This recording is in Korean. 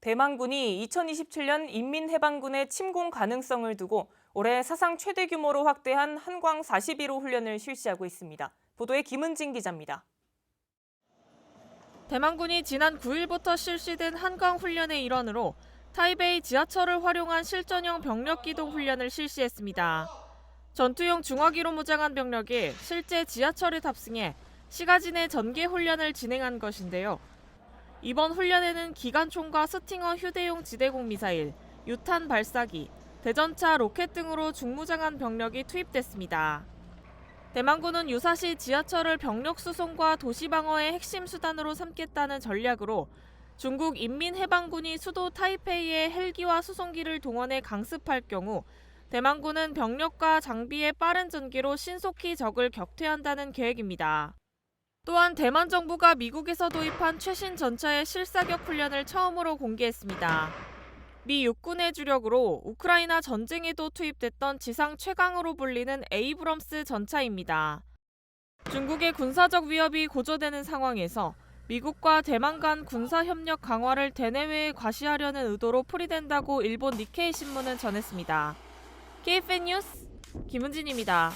대만군이 2027년 인민해방군의 침공 가능성을 두고 올해 사상 최대 규모로 확대한 한광 41호 훈련을 실시하고 있습니다. 보도에 김은진 기자입니다. 대만군이 지난 9일부터 실시된 한강 훈련의 일환으로 타이베이 지하철을 활용한 실전형 병력 기동 훈련을 실시했습니다. 전투용 중화기로 무장한 병력이 실제 지하철에 탑승해 시가지 내 전개 훈련을 진행한 것인데요. 이번 훈련에는 기관총과 스팅어 휴대용 지대공 미사일, 유탄 발사기, 대전차 로켓 등으로 중무장한 병력이 투입됐습니다. 대만군은 유사시 지하철을 병력 수송과 도시 방어의 핵심 수단으로 삼겠다는 전략으로 중국 인민해방군이 수도 타이페이에 헬기와 수송기를 동원해 강습할 경우 대만군은 병력과 장비의 빠른 전기로 신속히 적을 격퇴한다는 계획입니다. 또한 대만 정부가 미국에서 도입한 최신 전차의 실사격 훈련을 처음으로 공개했습니다. 미 육군의 주력으로 우크라이나 전쟁에도 투입됐던 지상 최강으로 불리는 에이브럼스 전차입니다. 중국의 군사적 위협이 고조되는 상황에서 미국과 대만 간 군사 협력 강화를 대내외에 과시하려는 의도로 풀이된다고 일본 니케이 신문은 전했습니다. KFN 뉴스 김은진입니다.